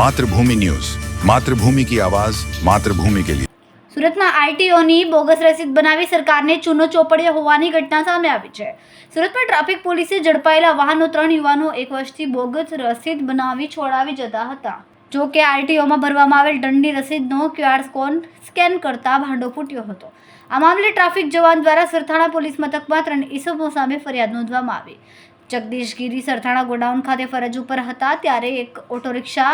Mathrubhumi news. Mathrubhumi કી આવાજ, માતૃભૂમિ કે લીએ સુરતમાં આઈટીઓની બોગસ રસીદ બનાવી સરકારને ચૂનો ચોપડ્યો હોવાની ઘટના સામે આવી છે. સુરતમાં ટ્રાફિક પોલીસે ઝડપાયેલા વાહનો ત્રણ યુવાનો એક વર્ષથી બોગસ રસીદ બનાવી છોડાવી જતા હતા. જો કે આરટીઓમાં ભરવામાં આવેલ દંડની રસીદનો ક્યુઆર કોડ સ્કેન કરતા ભાંડો ફૂટ્યો હતો. આ મામલે ટ્રાફિક જવાન દ્વારા સરથાણા પોલીસ મથકમાં ત્રણ ઈસમો સામે ફરિયાદ નોંધવામાં આવી. જગદીશ ગીરી સરથાણા ગોડાઉન ખાતે ફરજ ઉપર હતા, ત્યારે એક ઓટો રિક્ષા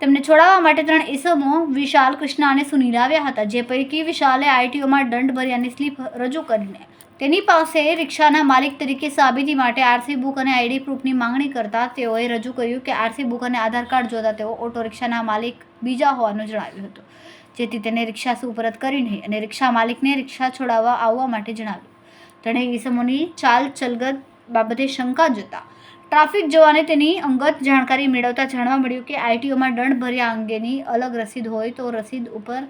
તેમને છોડાવવા માટે ત્રણ ઈસમો વિશાલ, કૃષ્ણ અને સુનિલ આવ્યા હતા, જે પૈકી વિશાલે આઈટીઓમાં દંડ ભર્યાની સ્લીપ રજૂ કરીને. તેની પાસે રિક્ષાના માલિક તરીકે સાબિતી માટે આરસી બુક અને આઈડી પ્રૂફની માંગણી કરતા તેઓએ રજૂ કર્યું કે આરસી બુક અને આધાર કાર્ડ જોતા તેઓ ઓટો રિક્ષાના માલિક બીજા હોવાનું જણાવ્યું હતું, જેથી તેને રિક્ષા સુપરત કરીને અને રિક્ષા માલિકને રિક્ષા છોડાવવા આવવા માટે જણાવ્યું. તેણે ઈસમોની ચાલ ચલગત બાબતે શંકા જતા ટ્રાફિક જવાને તેની અંગત જાણકારી મેળવતા જાણવા મળ્યું કે આઈટીઓમાં દંડ ભર્યા અંગેની અલગ રસીદ હોય તો રસીદ ઉપર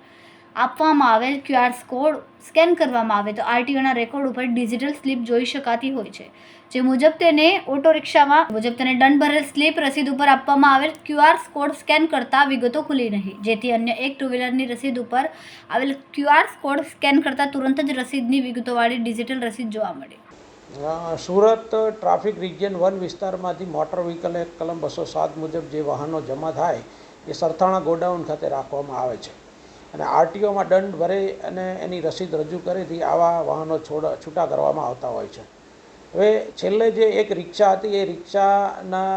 આપવામાં આવેલ ક્યુઆર કોડ સ્કેન કરવામાં આવે. તો આરટીઓના રેકોર્ડ ઉપર ડિજિટલ સ્લીપ જોઈ શકાતી હોય છે. જે મુજબ તેને ઓટો રિક્ષામાં મુજબ તેને દંડ ભરેલ સ્લીપ રસીદ ઉપર આપવામાં આવેલ ક્યુઆર કોડ સ્કેન કરતા વિગતો ખુલી નહીં. જેથી અન્ય એક ટુ વ્હીલરની રસીદ ઉપર આવેલ ક્યુઆર કોડ સ્કેન કરતાં તુરંત જ રસીદની વિગતોવાળી ડિજિટલ રસીદ જોવા મળી. સુરત ટ્રાફિક રિજિયન વન વિસ્તારમાંથી મોટર વ્હીકલ એક કલમ બસો સાત મુજબ જે વાહનો જમા થાય, એ સરથાણા ગોડાઉન ખાતે રાખવામાં આવે છે. અને આરટીઓમાં દંડ ભરે અને એની રસીદ રજૂ કરીથી આવા વાહનો છોડ, છૂટા કરવામાં આવતા હોય છે. હવે છેલ્લે જે એક રિક્ષા હતી, એ રિક્ષાના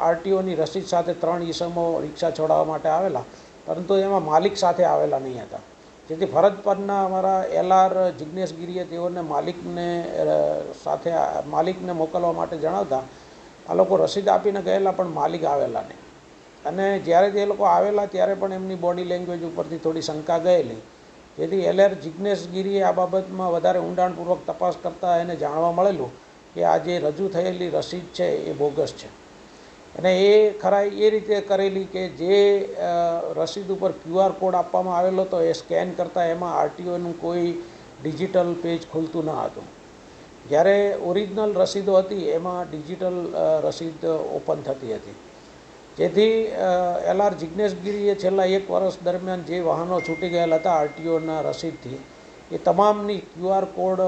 આરટીઓની રસીદ સાથે ત્રણ ઈસમો રિક્ષા છોડાવવા માટે આવેલા, પરંતુ એમાં માલિક સાથે આવેલા નહીં હતા. જેથી ફરજ પરના અમારા એલઆર જિજ્ઞેશગીરીએ તેઓને માલિકને સાથે માલિકને મોકલવા માટે જણાવતા, આ લોકો રસીદ આપીને ગયેલા, પણ માલિક આવેલા નહીં. અને જ્યારે તે લોકો આવેલા, ત્યારે પણ એમની બોડી લેંગ્વેજ ઉપરથી થોડી શંકા ગયેલી. જેથી એલઆર જિજ્ઞેશગીરીએ આ બાબતમાં વધારે ઊંડાણપૂર્વક તપાસ કરતાં એને જાણવા મળેલું કે આ જે રજૂ થયેલી રસીદ છે, એ બોગસ છે. અને એ ખરા એ રીતે કરેલી કે જે રસીદ ઉપર ક્યુઆર કોડ આપવામાં આવેલો હતો, એ સ્કેન કરતાં એમાં આરટીઓનું કોઈ ડિજિટલ પેજ ખુલતું ન હતું. જ્યારે ઓરિજિનલ રસીદો હતી, એમાં ડિજિટલ રસીદ ઓપન થતી હતી. જેથી એલઆર જિજ્ઞેશગીરીએ છેલ્લા એક વર્ષ દરમિયાન જે વાહનો છૂટી ગયેલા હતા, આરટીઓના રસીદથી, એ તમામની ક્યુઆર કોડ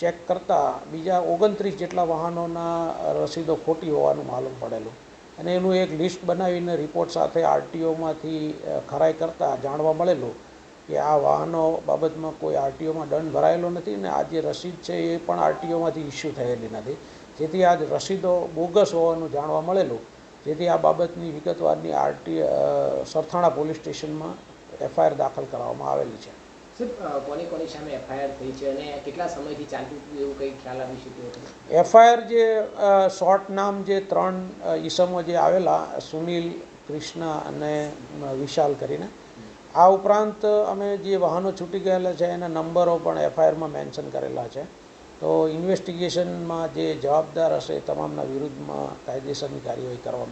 ચેક કરતાં બીજા ઓગણત્રીસ જેટલા વાહનોના રસીદો ખોટી હોવાનું માલુમ પડેલું. અને એનું એક લિસ્ટ બનાવીને રિપોર્ટ સાથે આરટીઓમાંથી ખરાઈ કરતાં જાણવા મળેલું કે આ વાહનો બાબતમાં કોઈ આરટીઓમાં દંડ ભરાયેલો નથી ને આ જે રસીદ છે એ પણ આરટીઓમાંથી ઇસ્યુ થયેલી નથી. જેથી આ રસીદો બોગસ હોવાનું જાણવા મળેલું. જેથી આ બાબતની વિગતવારની આરટી સરથાણા પોલીસ સ્ટેશનમાં એફઆઈઆર દાખલ કરવામાં આવેલી છે. કોની કોની સામે એફઆઈઆર થઈ છે અને કેટલા સમયથી ચાલતું એવું કંઈ ખ્યાલ આવી શક્યો એફઆઈઆર જે શોર્ટ નામ જે ત્રણ ઈસમો જે આવેલા, સુનિલ, કૃષ્ણ અને વિશાલ કરીને, આ ઉપરાંત અમે જે વાહનો છૂટી ગયેલા છે એના નંબરો પણ એફઆઈઆરમાં મેન્શન કરેલા છે. તો ઇન્વેસ્ટિગેશનમાં જે જવાબદાર હશે તમામના વિરુદ્ધમાં કાયદેસરની કાર્યવાહી કરવામાં